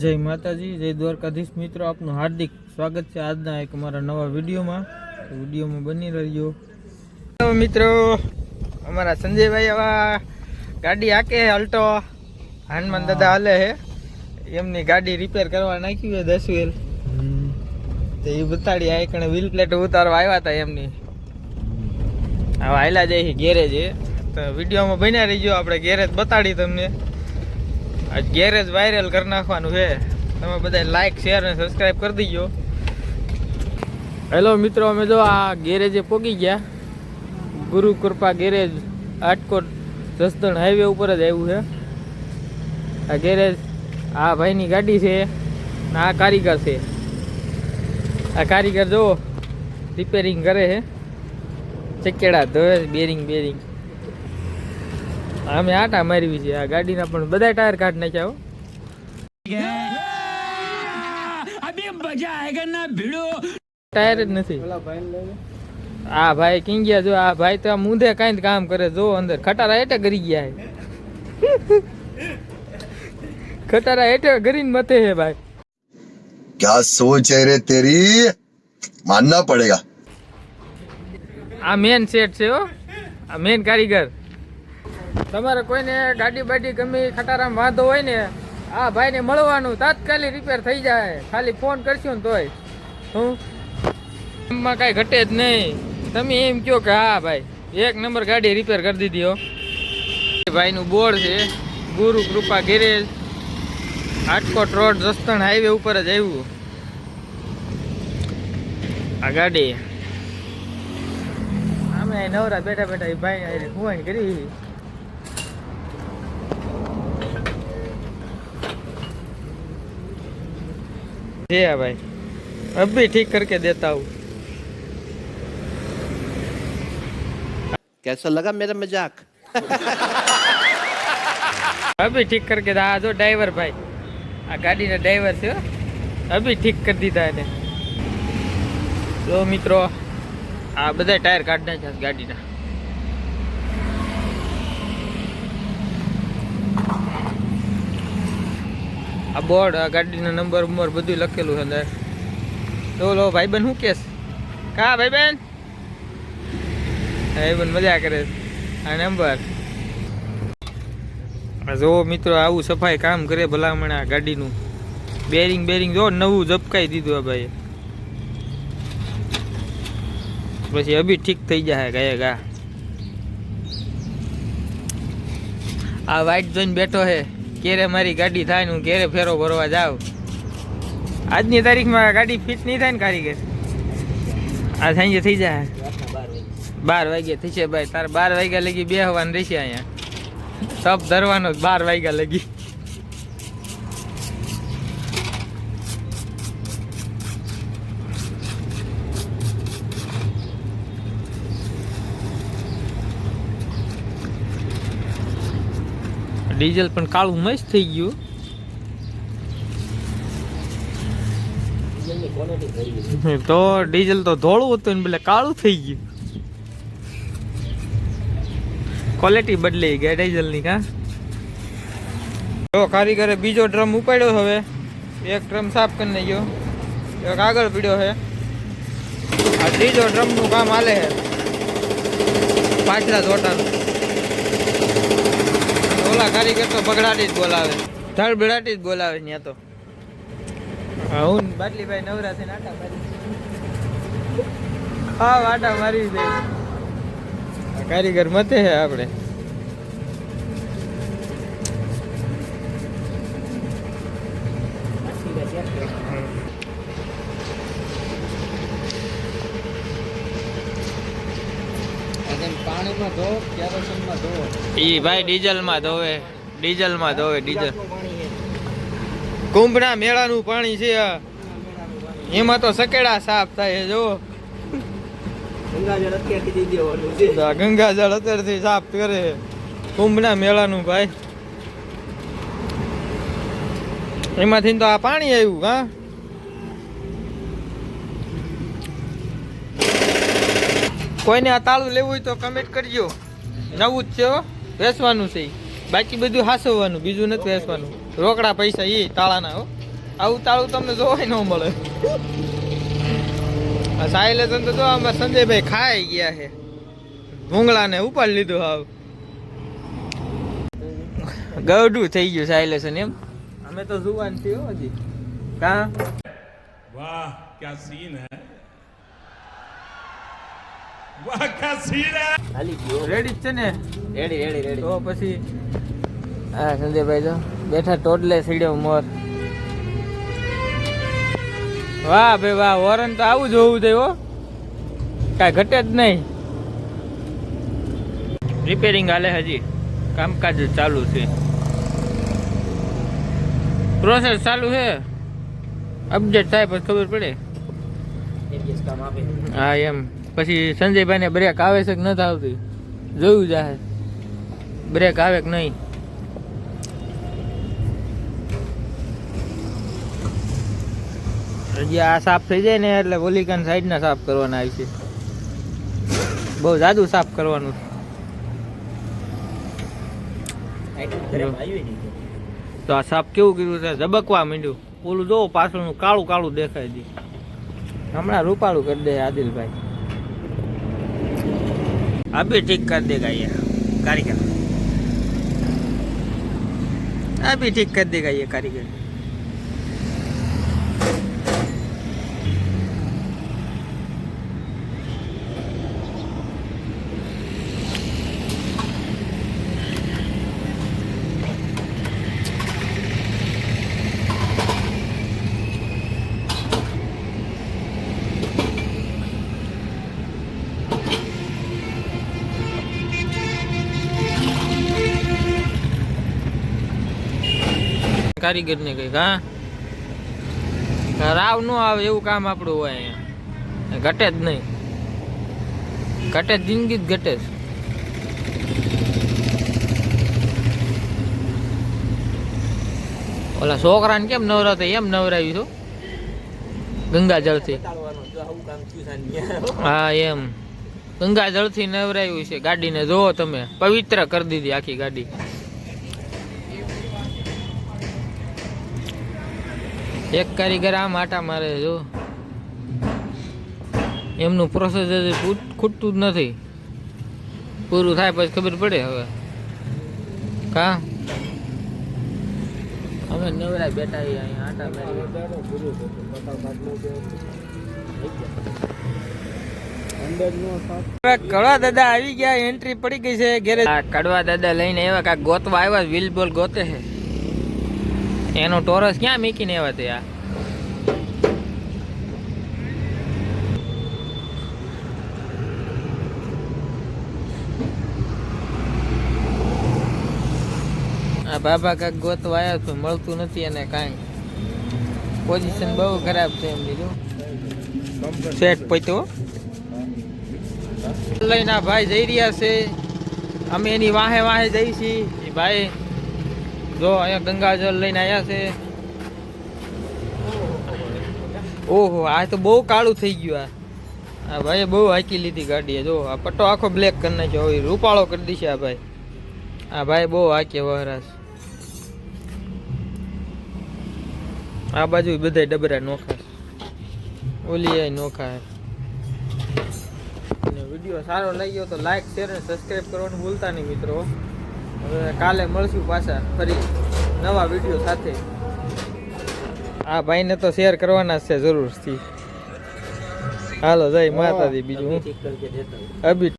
જય માતાજી જય દ્વારકાધીશ મિત્રો આપનું હાર્દિક સ્વાગત છે આજના એક અમારા નવા વિડીયોમાં. વિડીયોમાં બની રહ્યો. મિત્રો અમારા સંજયભાઈ આવા ગાડી આકે અલ્ટો. હનુમાન દાદા હાલે હે. એમની ગાડી રિપેર કરવા નાખી છે દસ વ્હીલ તો એ બતાડી આ કણે વ્હીલ પ્લેટ ઉતારવા આવ્યા હતા એમની. હવે હાયલા જાય છે ગેરેજ તો વિડીયોમાં બન્યા રહીજો આપણે ગેરેજ બતાડી તમને. આજ ગેરેજ વાયરલ કરી નાખવાનું છે. તમે બધા લાઈક શેર અને સબસ્ક્રાઇબ કરી દીજો. હેલો મિત્રો, અમે જો આ ગેરેજે પોગી ગયા. ગુરુ કૃપા ગેરેજ આટકોટ જસદણ હાઈવે ઉપર જ આવ્યું છે. આ ગેરેજ આ ભાઈની ગાડી છે ને આ કારીગર છે. આ કારીગર જો રિપેરિંગ કરે છે. ચકેડા ધોવે બેરિંગ બેરિંગ અમે આટા મારવી છે. આ ગાડીના પણ બધા ટાયર કાઢ નાખ્યા ટાયર જ નથી. આ ભાઈ કિંગ ગયા જો આ ભાઈ તો મુંધે કઈ કામ કરે. જો અંદર ખટારા એટે કરી ગયા ખટારા એટે કરીને મતે હે ભાઈ. ક્યા સોચ હે રે તેરી? માનના પડેગા. આ મેન સેટ છે હો. આ મેન કારીગર. તમારે કોઈને ગાડી બાડી ગમી ખટારામ વાંધો હોય ને, આ ભાઈને મળવાનું તાત્કાલિક રિપેર થઈ જાય. ખાલી ફોન કરશો ને તોય. હું? એમાં કાંઈ ઘટે જ નહીં. તમે એમ કહો કે હા ભાઈ, એક નંબર ગાડી રિપેર કરી દીધી હો. ભાઈનું બોર્ડ છે, ગુરુ કૃપા ગેરેજ. હાટકોટ રોડ રસ્તણ હાઈવે ઉપર જ આવ્યું. આ ગાડી. અમે નવરા બેઠા બેઠા ભાઈ ફોન કરી. जी हाँ भाई अब भी ठीक करके देता हूँ कैसा लगा मेरा मजाक अभी ठीक करके दा आ जो ड्राइवर भाई આ ગાડીના ડ્રાઈવર છે હો. અભી ઠીક કરી દીધા એને તો મિત્રો આ બધા ટાયર કાઢી નાખ્યા છે ગાડીના આ બોર્ડ, આ ગાડીના નંબર ઉંમર બધું લખેલું છે અંદર. તો લો, ભાઈબંધ શું કેસ કા ભાઈબંધ? ભાઈબંધ મજા કરે આ નંબર. જો મિત્રો, આવું સફાઈ કામ કરે ભલામણ આ ગાડીનું. બેરિંગ બેરિંગ, જો નવું ઝપકાઈ દીધું આ ભાઈ પછી અભી ઠીક થઈ જાય ગયા ગા. આ વાઈટ જોઈને બેઠો હે. ક્યારે મારી ગાડી થાય ને હું ક્યારે ફેરો ભરવા જાઉં. આજની તારીખમાં ગાડી ફિટ નહીં થાય ને કારીગર. આ સાંજે થઈ જાય. બાર વાગ્યા થઈ છે ભાઈ. તારે બાર વાગ્યા લગી બે હવાનું રહેશે અહીંયા. સબ ધરવાનો બાર વાગ્યા લગી. ડીઝલ પણ કાળું મસ્ત થઈ ગયું. તો ડીઝલ તો ધોળું હતું ને પેલા કાળું થઈ ગયું. ક્વોલિટી બદલાઈ ગઈ ડીઝલની કા જો કારીગરે બીજો ડ્રમ ઉપાડ્યો હવે. એક ડ્રમ સાફ કરી નાખ્યો. એક આગળ પીડ્યો છે. આ ત્રીજો ડ્રમનું કામ હાલે છે. પાછલા જોટાનું ઓલા કારીગર તો બગડાટી જ બોલાવે. ધડ બગડાટી જ બોલાવે ત્યાં તો. હા હું બાટલીભાઈ નવરા છે આટા મારી હા આટા મારી દે. કારીગર મતે છે આપણે. પાણીમાં ધો કેરોસીનમાં ધો. ઈ ભાઈ ડીઝલમાં ધોવે ડીઝલમાં ધોવે ડીઝલ. કુંભના મેળાનું પાણી છે. એમાં તો સકેડા સાફ થાય જો. ગંગાજળ અત્યારથી સાફ કરે કુંભના મેળાનું ભાઈ. એમાંથી તો આ પાણી આવ્યું હા? કોઈને આ તાળું લેવું હોય તો કમેન્ટ કરજો. નવું જ છે વેચવાનું છે બાકી બધું હાસવવાનું બીજું નથી વેચવાનું. રોકડા પૈસા એ તાળાના હો. આવું તાળું તમને જોવાય ન મળે. સાહેલે તો જો આમાં સંજયભાઈ ખાઈ ગયા છે. ભૂંગળાને ઉપાડી લીધું આવ ગરડું થઈ ગયું સાયલેશન એમ. અમે તો જુવાન છીએ હજી. કા? વાહ ક્યાં સીન હે? રેડી જ છે ને? રેડી રેડી રેડી તો પછી હા સંજયભાઈ તો બેઠા ટોટલે સીડ્યો મોર. વાહ ભાઈ વાહ વોરન તો આવું જ હોવું જોઈએ હો. કાંઈ ઘટે જ નહીં. રિપેરિંગ હાલે હજી. કામકાજ જ ચાલુ છે. પ્રોસેસ ચાલુ છે. અપડેટ થાય પછી ખબર પડે. હા એમ. પછી સંજયભાઈને બ્રેક આવે છે કે નથી આવતી જોયું જાહે. બ્રેક આવે કે નહીં? હજી આ સાફ થઈ જાય ને એટલે ઓલીકાન સાઈડના સાફ કરવાના આવી છે. બહુ જાદુ સાફ કરવાનું. તો આ સાફ કેવું કર્યું છે? ઝબકવા માંડ્યું. ઓલું જોવો પાછળનું કાળું કાળું દેખાય છે. હમણાં રૂપાળું કરી દે આદિલભાઈ. अभी ठीक कर देगा ये कारीगर अभी ठीक कर देगा ये कारीगर કારીગર ને કંઈક, હા? રાવ ન આવે એવું કામ આપણું હોય અહીંયા. ઘટે જ નહીં. ઘટે જિંદગી જ ઘટે જ ઓલા છોકરાને કેમ નવરાતા એમ નવરાવી છું? ગંગાજળ સાંજે હા, એમ. ગંગાજળથી નવરાયું છે. ગાડીને જોવો તમે. પવિત્ર કરી દીધી આખી ગાડી. એક કારીગર આમ આટા મારે જો. એમનું પ્રોસેસ હજી ખૂટતું જ નથી. પૂરું થાય પછી ખબર પડે હવે. કા? અમે નવરા બેઠા અહીંયા આટા કડવા દાદા આવી ગયા એન્ટ્રી પડી ગઈ છે ઘેરે. કડવા દાદા લઈને આવ્યા કાંઈક ગોતવા આવ્યા વ્હીલ બોલ ગોતે છે. એનો ટોરસ ક્યાં મૂકીને આવ્યા તે આ બાબા કાંક ગોતવા આવ્યા છે મળતું નથી અને કાંઈ. પોઝિશન બહુ ખરાબ છે એમ બીજું. સેટ પૈતો લઈને આ ભાઈ જઈ રહ્યા છે. અમે એની વાહે વાહે જઈ છીએ. ભાઈ જો અહીંયા ગંગાજળ લઈને આવ્યા છે. ઓહો, આ તો બહુ કાળું થઈ ગયું આ. આ ભાઈએ બહુ હાકી લીધી ગાડીએ. જો, આ પટ્ટો આખો બ્લેક કરી નાખ્યો. હવે રૂપાળો કરી દીશે આ ભાઈ. આ ભાઈ બહુ હાકે વહરાશ. આ બાજુ બધા ડબરા નોખા ઓલી એ નોખા વીડિયો સારો લાગ્યો તો લાઈક શેર અને સબસ્ક્રાઈબ કરવાનું ભૂલતા નહીં મિત્રો. હવે કાલે મળશું પાછા ફરી નવા વીડિયો સાથે. આ ભાઈને તો શેર કરવાના છે જરૂરથી. હાલો જય માતાજી બીજું અભી